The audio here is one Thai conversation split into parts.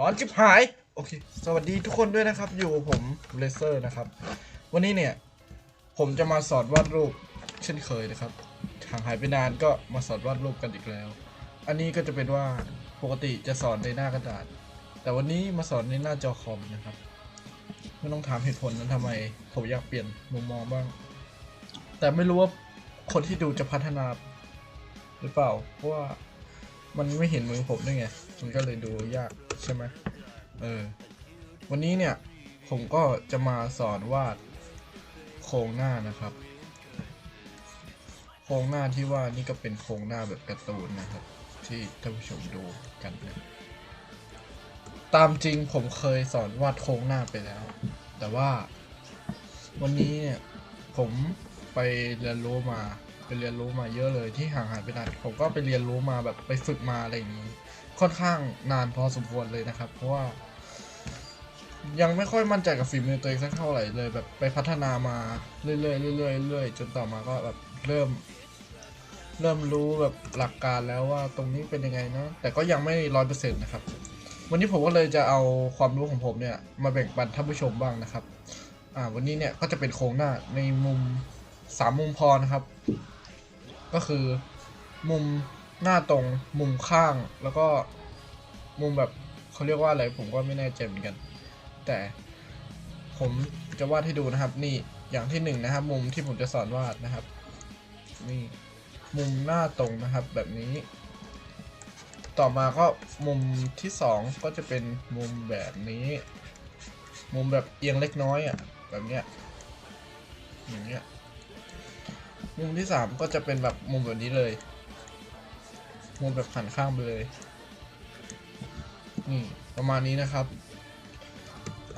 ร้อนจิบหาย โอเค สวัสดีทุกคนด้วยนะครับ อยู่ผมเลเซอร์นะครับ วันนี้เนี่ย ผมจะมาสอนวาดรูปเช่นเคยนะครับห่างหายไปนานก็มาสอนวาดรูปกันอีกแล้ว อันนี้ก็จะเป็นว่าปกติจะสอนในหน้ากระดาษ แต่วันนี้มาสอนในหน้าจอคอมนะครับ ไม่ต้องถามเหตุผลนั้นทำไม ผมอยากเปลี่ยนมุมมองบ้าง แต่ไม่รู้ว่าคนที่ดูจะพัฒนาหรือเปล่า เพราะว่ามันไม่เห็นมือผมด้วยไง มันก็เลยดูยาก ใช่ไหมเออ วันนี้เนี่ยผมก็จะมาสอนวาดโครงหน้านะครับ โครงหน้าที่ว่านี่ก็เป็นโครงหน้าแบบการ์ตูนนะครับ ที่ท่านผู้ชมดูกันนะตามจริงผมเคยสอนวาดโครงหน้าไปแล้ว แต่ว่าวันนี้เนี่ยผมไปเรียนรู้มาไปเรียนรู้มาเยอะเลยที่ห่างหายไปนานผมก็ไปเรียนรู้มาแบบไปฝึกมาอะไรอย่างนี้ ค่อนข้างนานพอสมควรเลยนะครับ เพราะว่า ยังไม่ค่อยมั่นใจกับฝีมือตัวเองสักเท่าไหร่เลย แบบไปพัฒนามาเรื่อยๆเรื่อยๆเรื่อยๆจนต่อมาก็แบบเริ่ม เริ่มรู้แบบหลักการแล้วว่าตรงนี้เป็นยังไงนะแต่ก็ยังไม่ร้อยเปอร์เซ็นต์นะครับ วันนี้ผมก็เลยจะเอาความรู้ของผมเนี่ยมาแบ่งปันท่านผู้ชมบ้างนะครับ อ่า วันนี้เนี่ยก็จะเป็นโครงหน้าในมุมสามมุมพอนะครับ ก็คือมุม หน้าตรงมุมข้างแล้วก็มุมแบบเขาเรียกว่าอะไรผมก็ไม่แน่ใจเหมือนกัน แต่ผมจะวาดให้ดูนะครับ นี่อย่างที่หนึ่งนะครับ มุมที่ผมจะสอนวาดนะครับ นี่มุมหน้าตรงนะครับแบบนี้ ต่อมาก็มุมที่สองก็จะเป็นมุมแบบนี้ มุมแบบเอียงเล็กน้อยอะแบบเนี้ยอย่างเงี้ยมุมที่สามก็จะเป็นแบบมุมแบบนี้เลย มุมแบบหันข้างไปเลยนี่ประมาณนี้นะครับ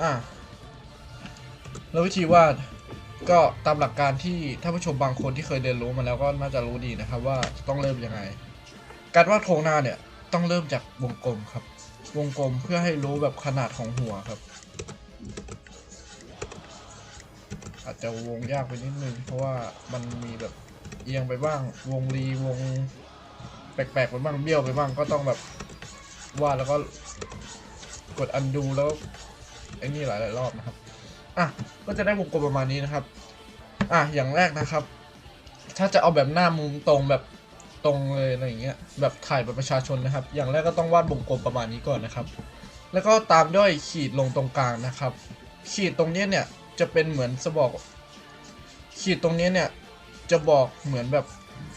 อะแล้ววิธีวาดก็ตามหลักการที่ท่านผู้ชมบางคนที่เคยเรียนรู้มาแล้วก็น่าจะรู้ดีนะครับ ว่าต้องเริ่มยังไง การวาดโครงหน้าเนี่ยต้องเริ่มจากวงกลมครับ วงกลมเพื่อให้รู้แบบขนาดของหัวครับ อาจจะวงยากไปนิดนึงเพราะว่ามันมีแบบเอียงไปบ้างวงรีวง แปลกๆไปบ้างเบี้ยวไปบ้างก็ต้องแบบวาดแล้วก็กดอันดูแล้วไอ้นี่หลายๆรอบนะครับ อะ ก็จะได้วงกลมประมาณนี้นะครับ อะ อย่างแรกนะครับ ถ้าจะเอาแบบหน้ามุมตรงแบบตรงเลยอะไรอย่างเงี้ย แบบถ่ายแบบประชาชนนะครับ อย่างแรกก็ต้องวาดวงกลมประมาณนี้ก่อนนะครับ แล้วก็ตามด้วยขีดลงตรงกลางนะครับ ขีดตรงนี้เนี่ยจะเป็นเหมือนจะบอก ขีดตรงนี้เนี่ยจะบอกเหมือนแบบ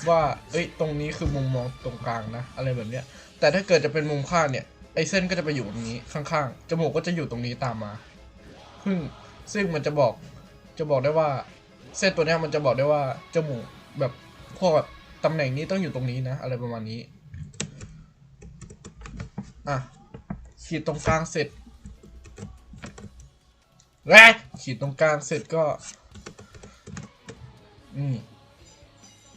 ว่าเอ้ยตรงนี้คือมุมมองตรงกลางนะ อะไรแบบเนี้ย แต่ถ้าเกิดจะเป็นมุมข้างเนี่ยไอ้เส้นก็จะไปอยู่ตรงนี้ข้างๆจมูกก็จะอยู่ตรงนี้ตามมาซึ่งซึ่งมันจะบอกจะบอกได้ว่า เส้นตัวนี้มันจะบอกได้ว่าจมูกแบบพวกแบบตำแหน่งนี้ต้องอยู่ตรงนี้นะ อะไรประมาณนี้อะขีดตรงกลางเสร็จแรกขีดตรงกลางเสร็จก็นี่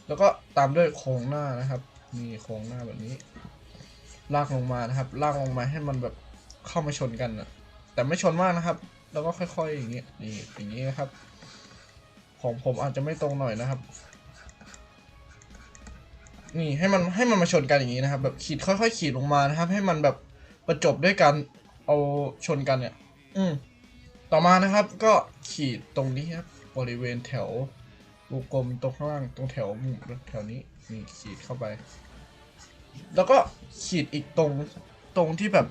แล้วก็ตามด้วยโครงหน้านะครับนี่โครงหน้าแบบนี้ ลากลงมานะครับ ลากลงมาให้มันแบบเข้ามาชนกันนะแต่ไม่ชนมากนะครับ แล้วก็ค่อยๆอย่างเงี้ยนี่อย่างนี้นะครับ ของผมอาจจะไม่ตรงหน่อยนะครับ นี่ให้มันให้มันมาชนกันอย่างนี้นะครับ แบบขีดค่อยๆขีดลงมานะครับ ให้มันแบบประจบด้วยกันเอาชนกันเนี่ย อืมต่อมานะครับก็ขีดตรงนี้ครับบริเวณแถว วงกลมตรงข้างล่างตรงแถวมุมแถวนี้นี่ขีดเข้าไป แล้วก็ขีดอีกตรงตรงที่แบบ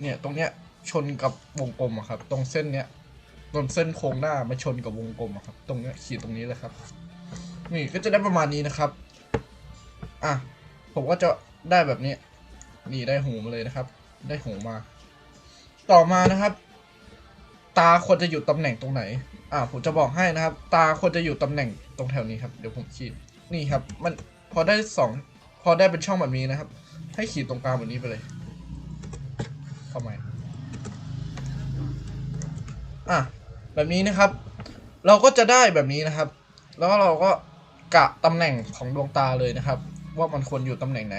เนี่ยตรงเนี้ยชนกับวงกลมอะครับ ตรงเส้นเนี้ยตรงเส้นโค้งหน้ามาชนกับวงกลมอะครับ ตรงเนี้ยขีดตรงนี้เลยครับ นี่ก็จะได้ประมาณนี้นะครับอะผมก็จะได้แบบนี้ นี่ได้หูมาเลยนะครับ ได้หูมา ต่อมานะครับ ตาควรจะอยู่ตำแหน่งตรงไหน อ่าผมจะบอกให้นะครับ ตาควรจะอยู่ตำแหน่งตรงแถวนี้ครับ เดี๋ยวผมขีด นี่ครับ มันพอได้สองพอได้เป็นช่องแบบนี้นะครับ ให้ขีดตรงกลางแบบนี้ไปเลย เข้ามาอะแบบนี้นะครับ เราก็จะได้แบบนี้นะครับ แล้วเราก็กะตำแหน่งของดวงตาเลยนะครับ ว่ามันควรอยู่ตำแหน่งไหน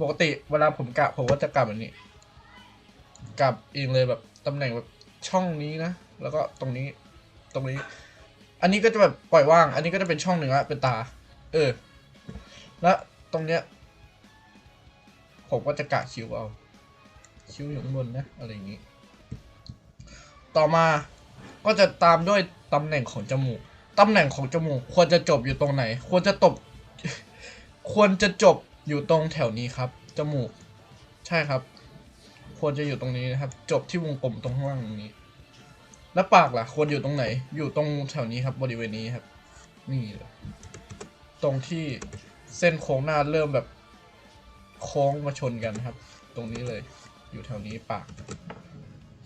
ปกติเวลาผมกะผมก็จะกะแบบนี้กลับเองเลยแบบตำแหน่งแบบ ช่องนี้นะ แล้วก็ตรงนี้ ตรงนี้ อันนี้ก็จะแบบปล่อยว่าง อันนี้ก็จะเป็นช่องหนึ่งละเป็นตา เออ แล้วตรงเนี้ย ผมก็จะกะคิวเอา คิวอยู่ข้างบนนะ อะไรอย่างนี้ ต่อมาก็จะตามด้วยตำแหน่งของจมูก ตำแหน่งของจมูก ควรจะจบอยู่ตรงไหน ควรจะตบ ควรจะจบอยู่ตรงแถวนี้ครับ จมูก ใช่ครับ ควรจะอยู่ตรงนี้นะครับ จบที่วงกลมตรงข้างล่างตรงนี้ แล้วปากล่ะ ควรอยู่ตรงไหน อยู่ตรงแถวนี้ครับบริเวณนี้ครับ นี่เลยตรงที่เส้นโค้งหน้าเริ่มแบบโค้งมาชนกันครับ ตรงนี้เลย อยู่แถวนี้ปาก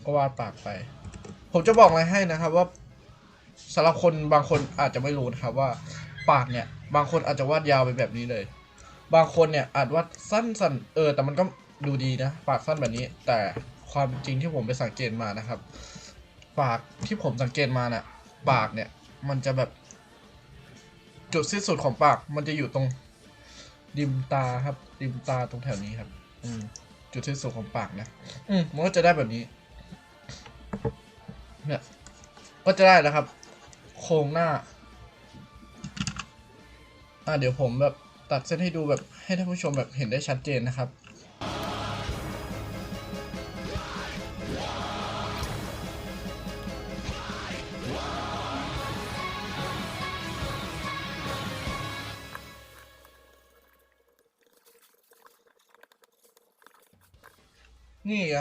ก็วาดปากไป ผมจะบอกอะไรให้นะครับว่าสำหรับคนบางคนอาจจะไม่รู้นะครับว่า ปากเนี่ย บางคนอาจจะวาดยาวไปแบบนี้เลย บางคนเนี่ยอาจวาดสั้นๆเออ แต่มันก็ ดูดีนะปากสั้นแบบนี้ แต่ความจริงที่ผมไปสังเกตมานะครับ ปากที่ผมสังเกตมาน่ะ ปากเนี่ย มันจะแบบ จุดสิ้นสุดของปาก มันจะอยู่ตรงริมตาครับ ริมตาตรงแถวนี้ครับ อืม จุดสิ้นสุดของปากนะ อืมมันก็จะได้แบบนี้ เนี่ย ก็จะได้แล้วครับ โครงหน้า อ่าเดี๋ยวผมแบบตัดเส้นให้ดูแบบให้ท่านผู้ชมแบบเห็นได้ชัดเจนนะครับ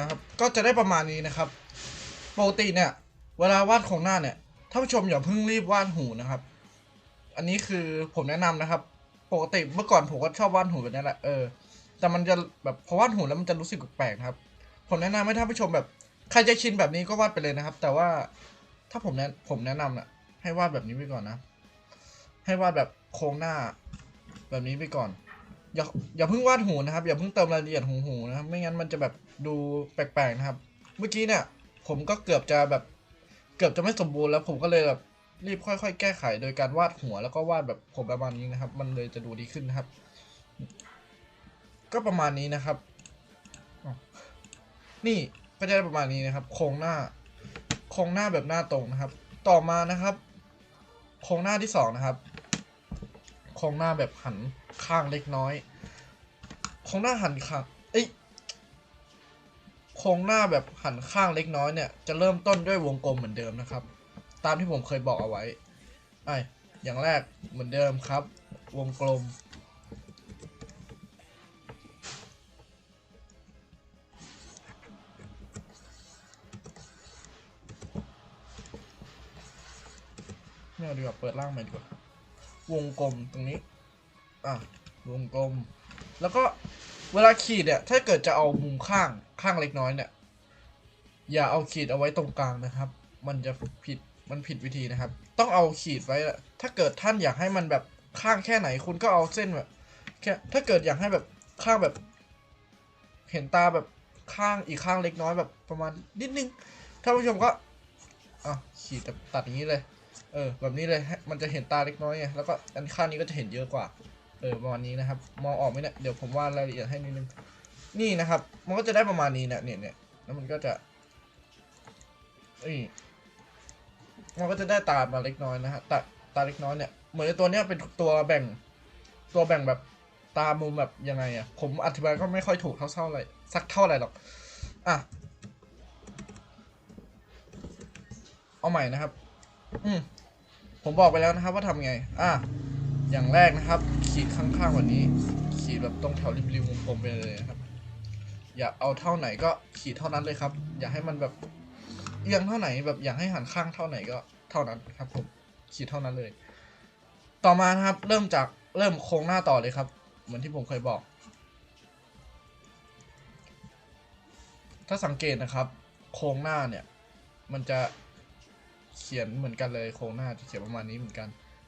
นะครับ ก็จะได้ประมาณนี้นะครับ ปกติเนี่ย เวลาวาดโครงหน้าเนี่ยท่านผู้ชมอย่าเพิ่งรีบวาดหูนะครับ อันนี้คือผมแนะนำนะครับ ปกติเมื่อก่อนผมก็ชอบวาดหูแบบนี้แหละเออแต่มันจะแบบพอวาดหูแล้วมันจะรู้สึกแปลกๆครับ ผมแนะนำให้ท่านผู้ชมแบบใครจะชินแบบนี้ก็วาดไปเลยนะครับ แต่ว่าถ้าผมแนะผมแนะนำน่ะให้วาดแบบนี้ไปก่อนนะ ให้วาดแบบโครงหน้าแบบนี้ไปก่อน อย่าอย่าเพิ่งวาดหูนะครับ อย่าเพิ่งเติมรายละเอียดหูหูนะครับ ไม่งั้นมันจะแบบดูแปลกๆนะครับ เมื่อกี้เนี่ย ผมก็เกือบจะแบบ เกือบจะไม่สมบูรณ์แล้ว ผมก็เลยแบบรีบค่อย ๆ แก้ไข โดยการวาดหัวแล้วก็วาดแบบผมประมาณนี้นะครับ มันเลยจะดูดีขึ้นนะครับ ก็ประมาณนี้นะครับ นี่ก็จะได้ประมาณนี้นะครับ โครงหน้า โครงหน้าแบบหน้าตรงนะครับ ต่อมานะครับ โครงหน้าที่สองนะครับ โครงหน้าแบบหันข้างเล็กน้อยโครงหน้าหันข้างเอ้ยโครงหน้าแบบหันข้างเล็กน้อยเนี่ยจะเริ่มต้นด้วยวงกลมเหมือนเดิมนะครับ ตามที่ผมเคยบอกเอาไว้ไอ้อย่างแรกเหมือนเดิมครับ วงกลม ไม่เอาดีกว่าเปิดล่างใหม่ดีกว่า วงกลมตรงนี้ อะ วงกลม แล้วก็เวลาขีดเนี่ย ถ้าเกิดจะเอามุมข้างข้างเล็กน้อยเนี่ย อย่าเอาขีดเอาไว้ตรงกลางนะครับ มันจะผิด มันผิดวิธีนะครับ ต้องเอาขีดไว้อะถ้าเกิดท่านอยากให้มันแบบข้างแค่ไหน คุณก็เอาเส้นแบบแค่ ถ้าเกิดอยากให้แบบข้างแบบ เห็นตาแบบข้างอีกข้างเล็กน้อยแบบประมาณนิดนึง ท่านผู้ชมก็อะขีดแบบตัดอย่างนี้เลย เออแบบนี้เลยมันจะเห็นตาเล็กน้อยไงแล้วก็อันข้างนี้ก็จะเห็นเยอะกว่า เออประมาณนี้นะครับ มองออกไหมเนี่ยเดี๋ยวผมวาดรายละเอียดให้นิดนึงนี่นะครับ มันก็จะได้ประมาณนี้เนี่ยเนี่ยเนี่ยแล้วมันก็จะนี่มันก็จะได้ตามาเล็กน้อยนะฮะตาตาเล็กน้อยเนี่ยเหมือนตัวเนี้ยเป็นตัวแบ่งตัวแบ่งแบบตามุมแบบยังไงอะผมอธิบายก็ไม่ค่อยถูกเท่าเท่าไหร่สักเท่าไหร่หรอก อะ เอาใหม่นะครับ อืม ผมบอกไปแล้วนะครับว่าทำไง อะ อย่างแรกนะครับ ขีดข้างๆแบบนี้ ขีดแบบตรงแถวริมๆวงกลมไปเลยนะครับ อยากเอาเท่าไหนก็ขีดเท่านั้นเลยครับ อยากให้มันแบบเอียงเท่าไหนแบบอยากให้หันข้างเท่าไหนก็เท่านั้นครับผม ขีดเท่านั้นเลย ต่อมานะครับ เริ่มจากเริ่มโครงหน้าต่อเลยครับ เหมือนที่ผมเคยบอก ถ้าสังเกตนะครับ โครงหน้าเนี่ย มันจะ เขียนเหมือนกันเลยโครงหน้าจะเขียนประมาณนี้เหมือนกัน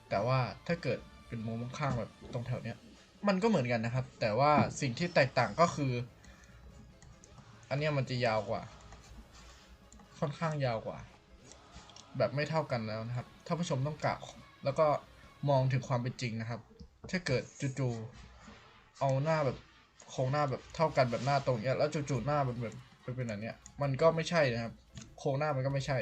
แต่ว่าถ้าเกิดเป็นมุมข้างแบบตรงแถวเนี้ย มันก็เหมือนกันนะครับ แต่ว่าสิ่งที่แตกต่างก็คือ อันเนี้ยมันจะยาวกว่า ค่อนข้างยาวกว่า แบบไม่เท่ากันแล้วนะครับท่านผู้ชมต้องกะแล้วก็มองถึงความเป็นจริงนะครับ ถ้าเกิดจู่ๆเอาหน้าแบบโครงหน้าแบบเท่ากันแบบหน้าตรงเนี้ยแล้วจู่ๆหน้าเป็นแบบเป็นแบบเนี้ยมันก็ไม่ใช่นะครับ โครงหน้ามันก็ไม่ใช่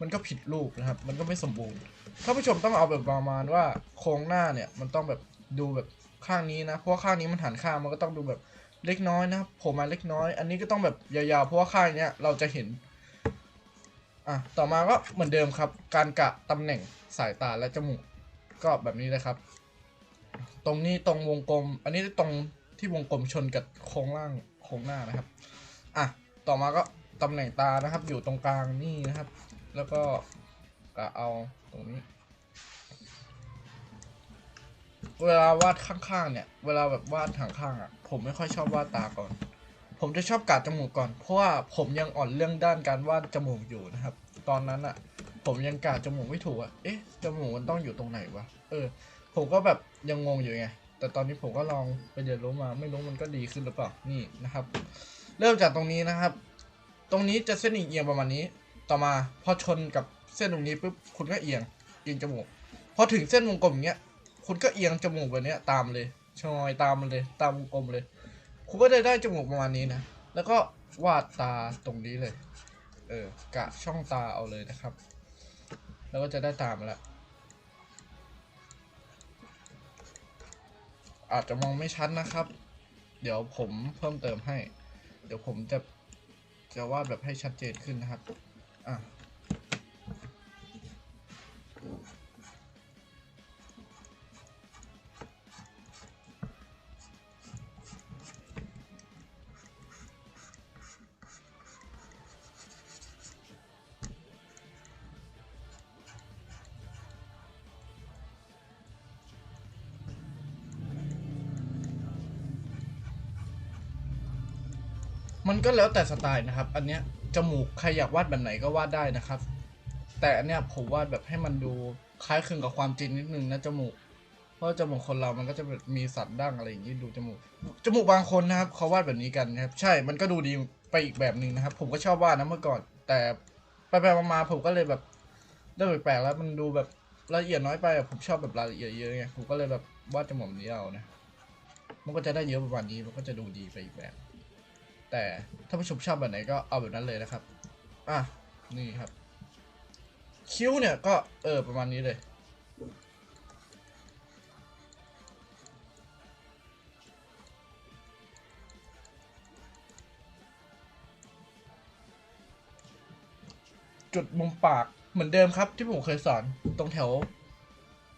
มันก็ผิดรูปนะครับ มันก็ไม่สมบูรณ์ท่านผู้ชมต้องเอาแบบประมาณว่าโครงหน้าเนี่ยมันต้องแบบดูแบบข้างนี้นะ เพราะว่าข้างนี้มันหันข้างมันก็ต้องดูแบบเล็กน้อยนะโผล่มาเล็กน้อย อันนี้ก็ต้องแบบยาวๆเพราะว่าข้างเนี้ยเราจะเห็น อะต่อมาก็เหมือนเดิมครับ การกะตำแหน่งสายตาและจมูกก็แบบนี้เลยครับ ตรงนี้ตรงวงกลม อันนี้ตรงที่วงกลมชนกับโครงล่างโครงหน้านะครับ อะ ต่อมาก็ตำแหน่งตานะครับ อยู่ตรงกลางนี่นะครับ แล้วก็กะเอาตรงนี้ เวลาวาดข้างๆเนี่ย เวลาแบบวาดทางข้างอะ ผมไม่ค่อยชอบวาดตาก่อน ผมจะชอบกาดจมูกก่อน เพราะว่าผมยังอ่อนเรื่องด้านการวาดจมูกอยู่นะครับ ตอนนั้นอะ ผมยังกาดจมูกไม่ถูกอะ เอ๊ะ จมูกมันต้องอยู่ตรงไหนวะ เออ ผมก็แบบยังงงอยู่ไง แต่ตอนนี้ผมก็ลองไปเรียนรู้มา ไม่รู้มันก็ดีขึ้นหรือเปล่า นี่นะครับ เริ่มจากตรงนี้นะครับ ตรงนี้จะเส้นอีกเอียงประมาณนี้ ต่อมาพอชนกับเส้นตรงนี้ปุ๊บคุณก็เอียงเอียงจมูกพอถึงเส้นวงกลมอย่างเงี้ยคุณก็เอียงจมูกแบบเนี้ยตามเลยชอยตามมันเลย ตามวงกลมเลย คุณก็จะได้จมูกประมาณนี้นะ แล้วก็วาดตาตรงนี้เลย เออกะช่องตาเอาเลยนะครับ แล้วก็จะได้ตามแล้วอาจจะมองไม่ชัดนะครับ เดี๋ยวผมเพิ่มเติมให้ เดี๋ยวผมจะจะวาดแบบให้ชัดเจนขึ้นนะครับ อะมันก็แล้วแต่สไตล์นะครับ อันเนี้ย จมูกใครอยากวาดแบบไหนก็วาดได้นะครับ แต่อันเนี้ยผมวาดแบบให้มันดูคล้ายคลึงกับความจริงนิดนึงนะจมูก เพราะจมูกคนเรามันก็จะมีสัตว์ดั้งอะไรอย่างนี้ดูจมูก จมูกบางคนนะครับเขาวาดแบบนี้กันนะครับ ใช่ มันก็ดูดีไปอีกแบบหนึ่งนะครับ ผมก็ชอบวาดนะเมื่อก่อน แต่ไปไปๆมาๆผมก็เลยแบบเริ่มแปลกๆแล้วมันดูแบบละเอียดน้อยไปผมชอบแบบรายละเอียดเยอะไงผมก็เลยแบบวาดจมูกนี้เอานะ มันก็จะได้เยอะประมาณนี้มันก็จะดูดีไปอีกแบบ แต่ถ้าผู้ชมชอบแบบไหนก็เอาแบบนั้นเลยนะครับ อะ นี่ครับ คิ้วเนี่ยก็เออประมาณนี้เลยจุดมุมปากเหมือนเดิมครับ ที่ผมเคยสอนตรงแถว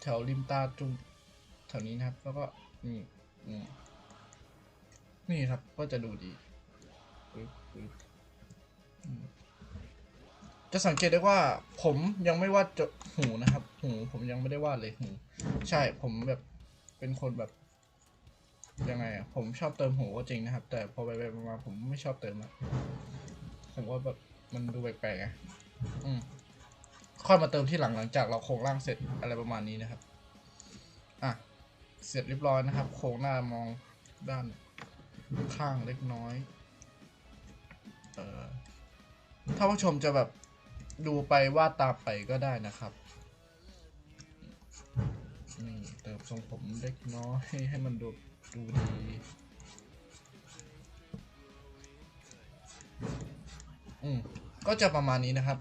แถวริมตาจุงแถวนี้นะครับ แล้วก็นี่นี่นี่ครับก็จะดูดี จะสังเกตได้ว่า ผมยังไม่วาดจหูนะครับ หูผมยังไม่ได้วาดเลยหู ใช่ผมแบบเป็นคนแบบยังไงอะผมชอบเติมหูก็จริงนะครับ แต่พอไปไปมาผมไม่ชอบเติมอะผมว่าแบบมันดูแปลกๆอืมค่อยมาเติมที่หลังหลังจากเราโครงร่างเสร็จอะไรประมาณนี้นะครับ อะ เสร็จเรียบร้อยนะครับ โครงหน้ามองด้านข้างเล็กน้อย เออถ้าผู้ชมจะแบบดูไปวาดตามไปก็ได้นะครับนี่เติมทรงผมเล็กน้อยให้ให้มันดูดูดีอืมก็จะประมาณนี้นะครับ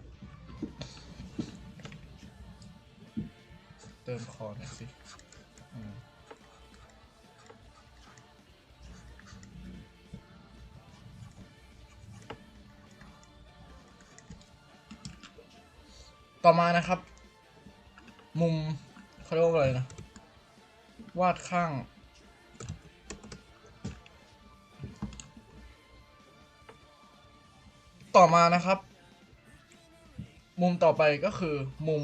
เติมคอหน่อยสิ ต่อมานะครับ มุมเขาเรียกว่าอะไรนะ วาดข้าง ต่อมานะครับ มุมต่อไปก็คือมุม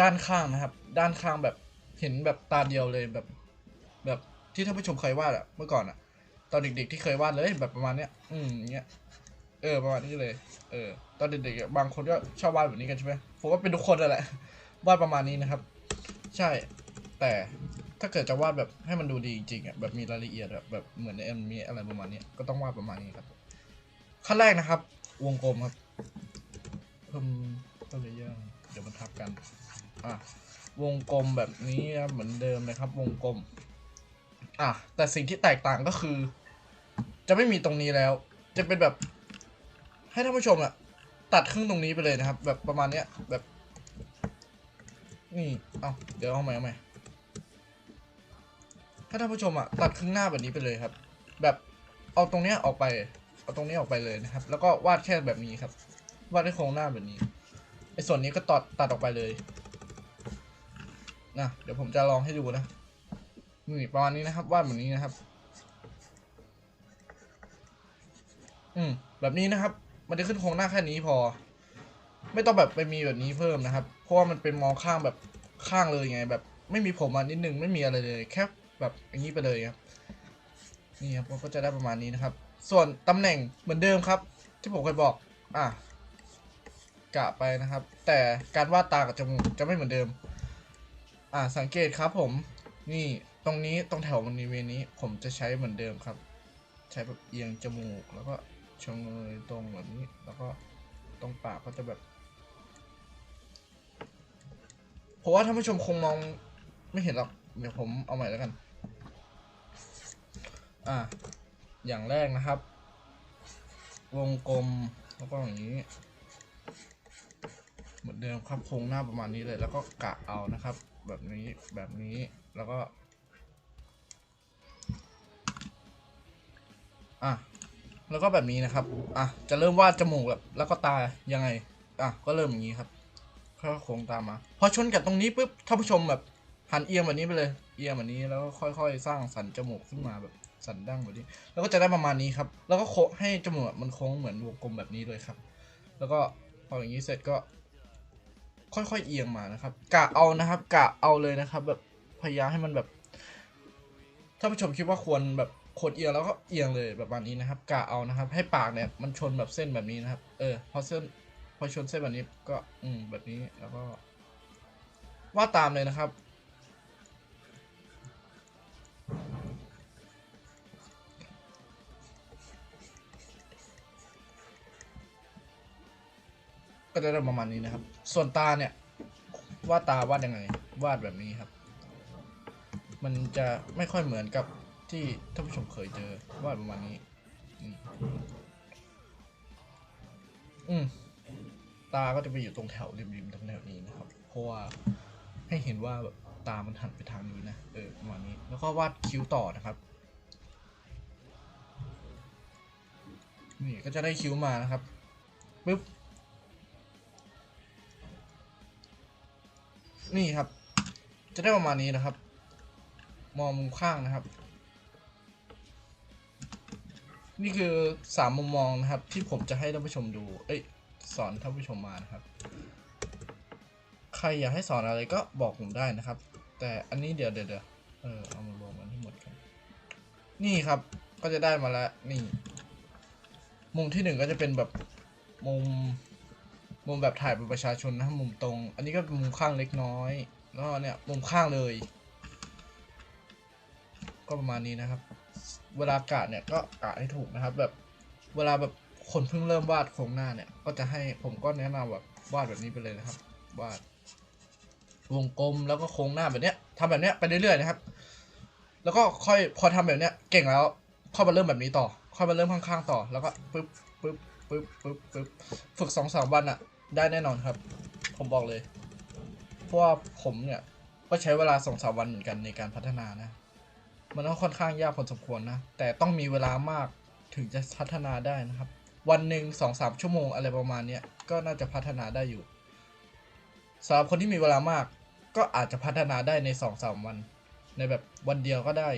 ด้านข้างนะครับ ด้านข้างแบบเห็นแบบตาเดียวเลยแบบ แบบที่ท่านผู้ชมเคยวาดอะเมื่อก่อนอะตอนเด็กๆที่เคยวาดเลยแบบประมาณเนี้ย อืมเงี้ย เออประมาณนี้เลย เออ ตอนเด็กๆบางคนก็ชอบวาดแบบนี้กันใช่ไหมผมว่าเป็นทุกคนนั่นแหละวาดประมาณนี้นะครับ ใช่ แต่ถ้าเกิดจะวาดแบบให้มันดูดีจริงๆอะแบบมีรายละเอียดแบบเหมือนในเอ็มมีอะไรประมาณนี้ก็ต้องวาดประมาณนี้ครับ ขั้นแรกนะครับ วงกลมครับเพิ่มเพิ่มเลเยอร์เดี๋ยวมันทับกันอะวงกลมแบบนี้ครับเหมือนเดิมเลยครับ วงกลม อะแต่สิ่งที่แตกต่างก็คือ จะไม่มีตรงนี้แล้ว จะเป็นแบบ ให้ท่านผู้ชมอะตัดครึ่งตรงนี้ไปเลยนะครับ แบบประมาณเนี้ยแบบนี่เอาเดี๋ยวเอาใหม่เอาใหม่ให้ท่านผู้ชมอะตัดครึ่งหน้าแบบนี้ไปเลยครับ แบบเอาตรงเนี้ยออกไป เอาตรงนี้ออกไปเลยนะครับ แล้วก็วาดแค่แบบนี้ครับ วาดให้โครงหน้าแบบนี้ไอ้ส่วนนี้ก็ตัดตัดออกไปเลยนะเดี๋ยวผมจะลองให้ดูนะนี่ประมาณนี้นะครับ วาดแบบนี้นะครับ อืมแบบนี้นะครับ มันจะขึ้นโครงหน้าแค่นี้พอ ไม่ต้องแบบไปมีแบบนี้เพิ่มนะครับ เพราะว่ามันเป็นมองข้างแบบข้างเลยไง แบบไม่มีผมมานิดนึงไม่มีอะไรเลย แค่แบบอย่างนี้ไปเลยครับ นี่ครับก็จะได้ประมาณนี้นะครับ ส่วนตำแหน่งเหมือนเดิมครับ ที่ผมเคยบอก อะกะไปนะครับ แต่การวาดตากับจมูกจะไม่เหมือนเดิม อะสังเกตครับผม นี่ตรงนี้ตรงแถวบริเวณนี้ผมจะใช้เหมือนเดิมครับ ใช้แบบเอียงจมูกแล้วก็ ชงเงยตรงแบบนี้ แล้วก็ตรงปากก็จะแบบผมว่าท่านผู้ชมคงมองไม่เห็นหรอก เดี๋ยวผมเอาใหม่แล้วกัน อะอย่างแรกนะครับ วงกลมแล้วก็อย่างนี้ เหมือนเดิมครับโครงหน้าประมาณนี้เลย แล้วก็กะเอานะครับ แบบนี้แบบนี้แล้วก็ อะ แล้วก็แบบนี้นะครับ อะ จะเริ่มวาดจมูกแบบแล้วก็ตายังไง อะ ก็เริ่มอย่างนี้ครับค่อยโค้งตามมา พอชนกับตรงนี้ปุ๊บ ท่านผู้ชมแบบหันเอียงแบบนี้ไปเลย เอียงแบบนี้แล้วก็ค่อยๆ สร้างสันจมูกขึ้นมาแบบสันดั้งแบบนี้ แล้วก็จะได้ประมาณนี้ครับ แล้วก็โค้งให้จมูกมันโค้งเหมือนวงกลมแบบนี้เลยครับ แล้วก็พออย่างนี้เสร็จก็ ค่อยๆเอียงมานะครับ กะเอานะครับ กะเอาเลยนะครับ แบบพยายามให้มันแบบ ถ้าผู้ชมคิดว่าควรแบบ ควรเอียงแล้วก็เอียงเลยแบบประมาณนี้นะครับกะเอานะครับ ให้ปากเนี่ยมันชนแบบเส้นแบบนี้นะครับเออพอเส้นพอชนเส้นแบบนี้ก็อืมแบบนี้แล้วก็วาดตามเลยนะครับ ก็จะได้ประมาณนี้นะครับ ส่วนตาเนี่ยวาดตาวาดยังไงวาดแบบนี้ครับ มันจะไม่ค่อยเหมือนกับ ที่ท่านผู้ชมเคยเจอวาดประมาณนี้ อืมอมตาก็จะไปอยู่ตรงแถวริมๆตรงแถวนี้นะครับ เพราะว่าให้เห็นว่าแบบตามันหันไปทางนี้นะ เออประมาณนี้ แล้วก็วาดคิ้วต่อนะครับ นี่ก็จะได้คิ้วมานะครับปึ๊บ นี่ครับ จะได้ประมาณนี้นะครับ มองมุมข้างนะครับ นี่คือสามมุมมองนะครับที่ผมจะให้ท่านผู้ชมดู เอ้ยสอนท่านผู้ชมมานะครับ ใครอยากให้สอนอะไรก็บอกผมได้นะครับ แต่อันนี้เดี๋ยวเดี๋ยวเดี๋ยวเออเอามารวมกันให้หมดกันนี่ครับก็จะได้มาแล้วนี่ มุมที่หนึ่งก็จะเป็นแบบมุมมุมแบบถ่ายเป็นประชาชนนะมุมตรง อันนี้ก็เป็นมุมข้างเล็กน้อยแล้วก็เนี่ยมุมข้างเลย ก็ประมาณนี้นะครับ เวลากะเนี่ยก็กะให้ถูกนะครับ แบบเวลาแบบคนเพิ่งเริ่มวาดโครงหน้าเนี่ย ก็จะให้ผมก็แนะนำแบบวาดแบบนี้ไปเลยนะครับ วาด วงกลมแล้วก็โครงหน้าแบบเนี้ยทำแบบเนี้ยไปเรื่อยๆนะครับ แล้วก็ค่อยพอทำแบบเนี้ยเก่งแล้วค่อยมาเริ่มแบบนี้ต่อ ค่อยมาเริ่มข้างๆต่อ แล้วก็ปึ๊บปึ๊บปึ๊บปึ๊บปึ๊บฝึกสองสามวันอะได้แน่นอนครับ ผมบอกเลย เพราะว่าผมเนี่ยก็ใช้เวลาสองสามวันเหมือนกันในการพัฒนานะ มันก็ค่อนข้างยากพอสมควรนะ แต่ต้องมีเวลามากถึงจะพัฒนาได้นะครับ วันหนึ่งสองสามชั่วโมงอะไรประมาณเนี้ยก็น่าจะพัฒนาได้อยู่สำหรับคนที่มีเวลามาก ก็อาจจะพัฒนาได้ในสองสามวัน ในแบบวันเดียวก็ได้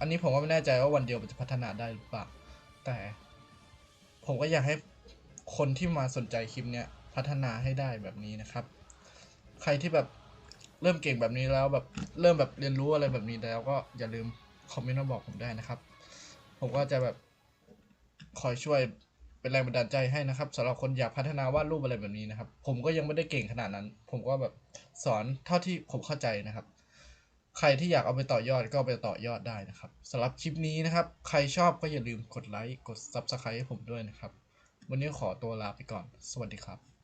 อันนี้ผมก็ไม่แน่ใจว่าวันเดียวมันจะพัฒนาได้หรือเปล่าแต่ผมก็อยากให้คนที่มาสนใจคลิปเนี้ยพัฒนาให้ได้แบบนี้นะครับ ใครที่แบบ เริ่มเก่งแบบนี้แล้วแบบเริ่มแบบเรียนรู้อะไรแบบนี้แล้วก็อย่าลืมคอมเมนต์มาบอกผมได้นะครับ ผมก็จะแบบคอยช่วยเป็นแรงบันดาลใจให้นะครับสำหรับคนอยากพัฒนาวาดรูปอะไรแบบนี้นะครับ ผมก็ยังไม่ได้เก่งขนาดนั้น ผมก็แบบสอนเท่าที่ผมเข้าใจนะครับ ใครที่อยากเอาไปต่อยอดก็ไปต่อยอดได้นะครับสำหรับคลิปนี้นะครับ ใครชอบก็อย่าลืมกดไลค์กด Subscribe ให้ผมด้วยนะครับ วันนี้ขอตัวลาไปก่อน สวัสดีครับ